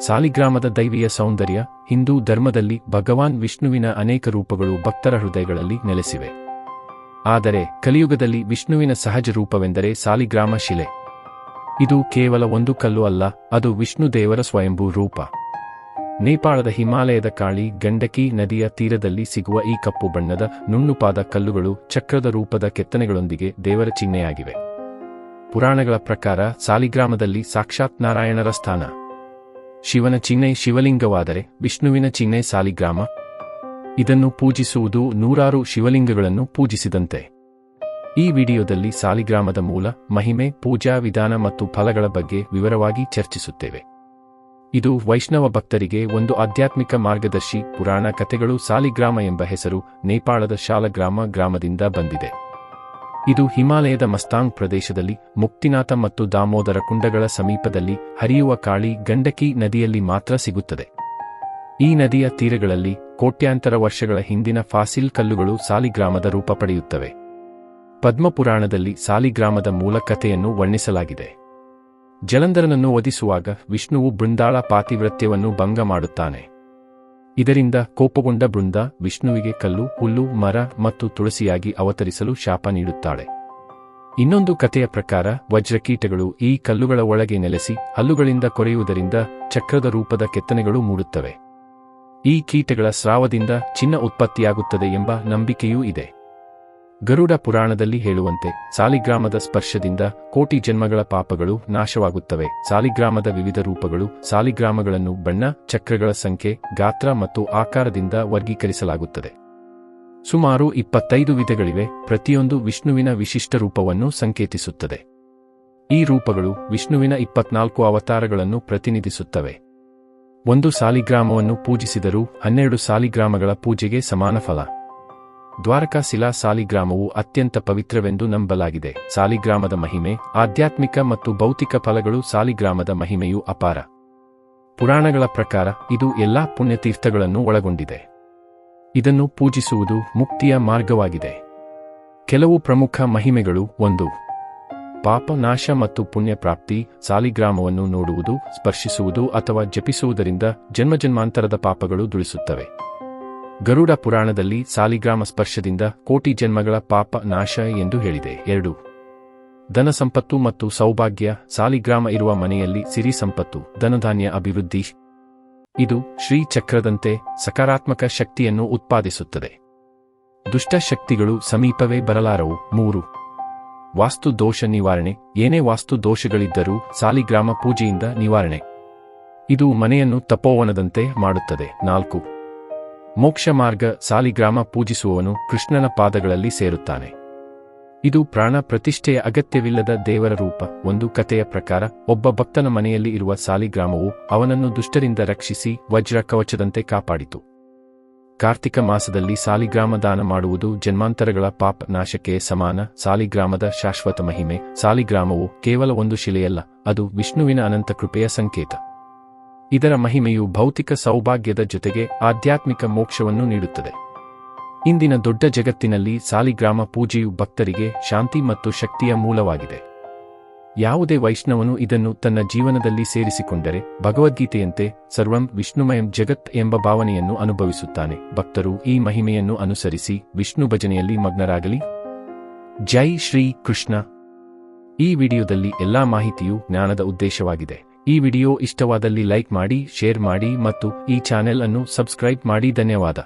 ಸಾಲಿಗ್ರಾಮದ ದೈವಿಯ ಸೌಂದರ್ಯ, ಹಿಂದೂ ಧರ್ಮದಲ್ಲಿ ಭಗವಾನ್ ವಿಷ್ಣುವಿನ ಅನೇಕ ರೂಪಗಳು ಭಕ್ತರ ಹೃದಯಗಳಲ್ಲಿ ನೆಲೆಸಿವೆ. ಆದರೆ, ಕಲಿಯುಗದಲ್ಲಿ ವಿಷ್ಣುವಿನ ಸಹಜ ರೂಪವೆಂದರೆ ಸಾಲಿಗ್ರಾಮ ಶಿಲೆ. ಇದು ಕೇವಲ ಒಂದು ಕಲ್ಲು ಅಲ್ಲ, ಅದು ವಿಷ್ಣು ದೇವರ ಸ್ವಯಂಭೂ ರೂಪ. ನೇಪಾಳದ ಹಿಮಾಲಯದ ಕಾಳಿ, ಗಂಡಕಿ ನದಿಯ ತೀರದಲ್ಲಿ ಸಿಗುವ ಈ ಕಪ್ಪು ಬಣ್ಣದ ನುಣ್ಣುಪಾದ ಕಲ್ಲುಗಳು ಚಕ್ರದ ರೂಪದ ಕೆತ್ತನೆಗಳೊಂದಿಗೆ ದೇವರ ಚಿಹ್ನೆಯಾಗಿವೆ. ಪುರಾಣಗಳ ಪ್ರಕಾರ ಸಾಲಿಗ್ರಾಮದಲ್ಲಿ ಸಾಕ್ಷಾತ್ ನಾರಾಯಣರ ಸ್ಥಾನ. ಶಿವನ ಚಿಹ್ನೆ ಶಿವಲಿಂಗವಾದರೆ ವಿಷ್ಣುವಿನ ಚಿಹ್ನೆ ಸಾಲಿಗ್ರಾಮ. ಇದನ್ನು ಪೂಜಿಸುವುದು ನೂರಾರು ಶಿವಲಿಂಗಗಳನ್ನು ಪೂಜಿಸಿದಂತೆ. ಈ ವಿಡಿಯೋದಲ್ಲಿ ಸಾಲಿಗ್ರಾಮದ ಮೂಲ, ಮಹಿಮೆ, ಪೂಜಾ ವಿಧಾನ ಮತ್ತು ಫಲಗಳ ಬಗ್ಗೆ ವಿವರವಾಗಿ ಚರ್ಚಿಸುತ್ತೇವೆ. ಇದು ವೈಷ್ಣವ ಭಕ್ತರಿಗೆ ಒಂದು ಆಧ್ಯಾತ್ಮಿಕ ಮಾರ್ಗದರ್ಶಿ, ಪುರಾಣ ಕಥೆಗಳು ಸಾಲಿಗ್ರಾಮ ಎಂಬ ಹೆಸರು, ನೇಪಾಳದ ಶಾಲಗ್ರಾಮ ಗ್ರಾಮದಿಂದ ಬಂದಿದೆ. ಇದು ಹಿಮಾಲಯದ ಮಸ್ತಾಂಗ್ ಪ್ರದೇಶದಲ್ಲಿ, ಮುಕ್ತಿನಾಥ ಮತ್ತು ದಾಮೋದರ ಕುಂಡಗಳ ಸಮೀಪದಲ್ಲಿ ಹರಿಯುವ ಕಾಳಿ ಗಂಡಕಿ ನದಿಯಲ್ಲಿ ಮಾತ್ರ ಸಿಗುತ್ತದೆ. ಈ ನದಿಯ ತೀರಗಳಲ್ಲಿ ಕೋಟ್ಯಾಂತರ ವರ್ಷಗಳ ಹಿಂದಿನ ಫಾಸಿಲ್ ಕಲ್ಲುಗಳು ಸಾಲಿಗ್ರಾಮದ ರೂಪ ಪಡೆಯುತ್ತವೆ. ಪದ್ಮಪುರಾಣದಲ್ಲಿ ಸಾಲಿಗ್ರಾಮದ ಮೂಲ ಕಥೆಯನ್ನು ವರ್ಣಿಸಲಾಗಿದೆ. ಜಲಂಧರನನ್ನು ವಧಿಸುವಾಗ ವಿಷ್ಣುವು ಬೃಂದಾಳ ಪಾತಿವ್ರತ್ಯವನ್ನು ಭಂಗ ಮಾಡುತ್ತಾನೆ. ಇದರಿಂದ ಕೋಪಗೊಂಡ ಬೃಂದ ವಿಷ್ಣುವಿಗೆ ಕಲ್ಲು, ಹುಲ್ಲು, ಮರ ಮತ್ತು ತುಳಸಿಯಾಗಿ ಅವತರಿಸಲು ಶಾಪ ನೀಡುತ್ತಾಳೆ. ಇನ್ನೊಂದು ಕಥೆಯ ಪ್ರಕಾರ ವಜ್ರಕೀಟಗಳು ಈ ಕಲ್ಲುಗಳ ಒಳಗೆ ನೆಲೆಸಿ ಹಲ್ಲುಗಳಿಂದ ಕೊರೆಯುವುದರಿಂದ ಚಕ್ರದ ರೂಪದ ಕೆತ್ತನೆಗಳು ಮೂಡುತ್ತವೆ. ಈ ಕೀಟಗಳ ಸ್ರಾವದಿಂದ ಚಿನ್ನ ಉತ್ಪತ್ತಿಯಾಗುತ್ತದೆ ಎಂಬ ನಂಬಿಕೆಯೂ ಇದೆ. ಗರುಡ ಪುರಾಣದಲ್ಲಿ ಹೇಳುವಂತೆ ಸಾಲಿಗ್ರಾಮದ ಸ್ಪರ್ಶದಿಂದ ಕೋಟಿ ಜನ್ಮಗಳ ಪಾಪಗಳು ನಾಶವಾಗುತ್ತವೆ. ಸಾಲಿಗ್ರಾಮದ ವಿವಿಧ ರೂಪಗಳು ಸಾಲಿಗ್ರಾಮಗಳನ್ನು ಬಣ್ಣ, ಚಕ್ರಗಳ ಸಂಖ್ಯೆ, ಗಾತ್ರ ಮತ್ತು ಆಕಾರದಿಂದ ವರ್ಗೀಕರಿಸಲಾಗುತ್ತದೆ. ಸುಮಾರು ಇಪ್ಪತ್ತೈದು ವಿಧಗಳಿವೆ. ಪ್ರತಿಯೊಂದು ವಿಷ್ಣುವಿನ ವಿಶಿಷ್ಟ ರೂಪವನ್ನು ಸಂಕೇತಿಸುತ್ತದೆ. ಈ ರೂಪಗಳು ವಿಷ್ಣುವಿನ ಇಪ್ಪತ್ನಾಲ್ಕು ಅವತಾರಗಳನ್ನು ಪ್ರತಿನಿಧಿಸುತ್ತವೆ. ಒಂದು ಸಾಲಿಗ್ರಾಮವನ್ನು ಪೂಜಿಸಿದರೂ ಹನ್ನೆರಡು ಸಾಲಿಗ್ರಾಮಗಳ ಪೂಜೆಗೆ ಸಮಾನ ಫಲ. ದ್ವಾರಕಾ ಶಿಲಾ ಸಾಲಿಗ್ರಾಮವು ಅತ್ಯಂತ ಪವಿತ್ರವೆಂದು ನಂಬಲಾಗಿದೆ. ಸಾಲಿಗ್ರಾಮದ ಮಹಿಮೆ, ಆಧ್ಯಾತ್ಮಿಕ ಮತ್ತು ಭೌತಿಕ ಫಲಗಳು ಸಾಲಿಗ್ರಾಮದ ಮಹಿಮೆಯು ಅಪಾರ. ಪುರಾಣಗಳ ಪ್ರಕಾರ, ಇದು ಎಲ್ಲಾ ಪುಣ್ಯತೀರ್ಥಗಳನ್ನು ಒಳಗೊಂಡಿದೆ. ಇದನ್ನು ಪೂಜಿಸುವುದು ಮುಕ್ತಿಯ ಮಾರ್ಗವಾಗಿದೆ. ಕೆಲವು ಪ್ರಮುಖ ಮಹಿಮೆಗಳು ಒಂದು. ಪಾಪ ನಾಶ ಮತ್ತು ಪುಣ್ಯ ಪ್ರಾಪ್ತಿ ಸಾಲಿಗ್ರಾಮವನ್ನು ನೋಡುವುದು, ಸ್ಪರ್ಶಿಸುವುದು ಅಥವಾ ಜಪಿಸುವುದರಿಂದ ಜನ್ಮಜನ್ಮಾಂತರದ ಪಾಪಗಳು ದುಳಿಸುತ್ತವೆ. ಗರುಡ ಪುರಾಣದಲ್ಲಿ ಸಾಲಿಗ್ರಾಮ ಸ್ಪರ್ಶದಿಂದ ಕೋಟಿ ಜನ್ಮಗಳ ಪಾಪ ನಾಶ ಎಂದು ಹೇಳಿದೆ. ಎರಡು. ಧನ ಸಂಪತ್ತು ಮತ್ತು ಸೌಭಾಗ್ಯ, ಸಾಲಿಗ್ರಾಮ ಇರುವ ಮನೆಯಲ್ಲಿ ಸಿರಿ ಸಂಪತ್ತು, ಧನಧಾನ್ಯ ಅಭಿವೃದ್ಧಿ. ಇದು ಶ್ರೀ ಚಕ್ರದಂತೆ ಸಕಾರಾತ್ಮಕ ಶಕ್ತಿಯನ್ನು ಉತ್ಪಾದಿಸುತ್ತದೆ. ದುಷ್ಟ ಶಕ್ತಿಗಳು ಸಮೀಪವೇ ಬರಲಾರವು. ಮೂರು. ವಾಸ್ತು ದೋಷ ನಿವಾರಣೆ. ಏನೇ ವಾಸ್ತು ದೋಷಗಳಿದ್ದರೂ ಸಾಲಿಗ್ರಾಮ ಪೂಜೆಯಿಂದ ನಿವಾರಣೆ. ಇದು ಮನೆಯನ್ನು ತಪೋವನದಂತೆ ಮಾಡುತ್ತದೆ. ನಾಲ್ಕು. ಮೋಕ್ಷ ಮಾರ್ಗ ಸಾಲಿಗ್ರಾಮ ಪೂಜಿಸುವವನು ಕೃಷ್ಣನ ಪಾದಗಳಲ್ಲಿ ಸೇರುತ್ತಾನೆ. ಇದು ಪ್ರಾಣ ಪ್ರತಿಷ್ಠೆಯ ಅಗತ್ಯವಿಲ್ಲದ ದೇವರ ರೂಪ. ಒಂದು ಕಥೆಯ ಪ್ರಕಾರ, ಒಬ್ಬ ಭಕ್ತನ ಮನೆಯಲ್ಲಿ ಇರುವ ಸಾಲಿಗ್ರಾಮವು ಅವನನ್ನು ದುಷ್ಟರಿಂದ ರಕ್ಷಿಸಿ ವಜ್ರ ಕವಚದಂತೆ ಕಾಪಾಡಿತು. ಕಾರ್ತಿಕ ಮಾಸದಲ್ಲಿ ಸಾಲಿಗ್ರಾಮ ದಾನ ಮಾಡುವುದು ಜನ್ಮಾಂತರಗಳ ಪಾಪ ನಾಶಕ್ಕೆ ಸಮಾನ. ಸಾಲಿಗ್ರಾಮದ ಶಾಶ್ವತ ಮಹಿಮೆ. ಸಾಲಿಗ್ರಾಮವು ಕೇವಲ ಒಂದು ಶಿಲೆಯಲ್ಲ, ಅದು ವಿಷ್ಣುವಿನ ಅನಂತ ಕೃಪೆಯ ಸಂಕೇತ. ಇದರ ಮಹಿಮೆಯು ಭೌತಿಕ ಸೌಭಾಗ್ಯದ ಜೊತೆಗೆ ಆಧ್ಯಾತ್ಮಿಕ ಮೋಕ್ಷವನ್ನು ನೀಡುತ್ತದೆ. ಇಂದಿನ ದೊಡ್ಡ ಜಗತ್ತಿನಲ್ಲಿ ಸಾಲಿಗ್ರಾಮ ಪೂಜೆಯು ಭಕ್ತರಿಗೆ ಶಾಂತಿ ಮತ್ತು ಶಕ್ತಿಯ ಮೂಲವಾಗಿದೆ. ಯಾವುದೇ ವೈಷ್ಣವನು ಇದನ್ನು ತನ್ನ ಜೀವನದಲ್ಲಿ ಸೇರಿಸಿಕೊಂಡರೆ ಭಗವದ್ಗೀತೆಯಂತೆ ಸರ್ವಂ ವಿಷ್ಣುಮಯಂ ಜಗತ್ ಎಂಬ ಭಾವನೆಯನ್ನು ಅನುಭವಿಸುತ್ತಾನೆ. ಭಕ್ತರು ಈ ಮಹಿಮೆಯನ್ನು ಅನುಸರಿಸಿ ವಿಷ್ಣು ಭಜನೆಯಲ್ಲಿ ಮಗ್ನರಾಗಲಿ. ಜೈ ಶ್ರೀ ಕೃಷ್ಣ. ಈ ವಿಡಿಯೋದಲ್ಲಿ ಎಲ್ಲಾ ಮಾಹಿತಿಯು ಜ್ಞಾನದ ಉದ್ದೇಶವಾಗಿದೆ. ಈ ವಿಡಿಯೋ ಇಷ್ಟವಾದಲ್ಲಿ ಲೈಕ್ ಮಾಡಿ ಶೇರ್ ಮಾಡಿ ಮತ್ತು ಈ ಚಾನೆಲ್ ಅನ್ನು ಸಬ್ಸ್ಕ್ರೈಬ್ ಮಾಡಿ. ಧನ್ಯವಾದ.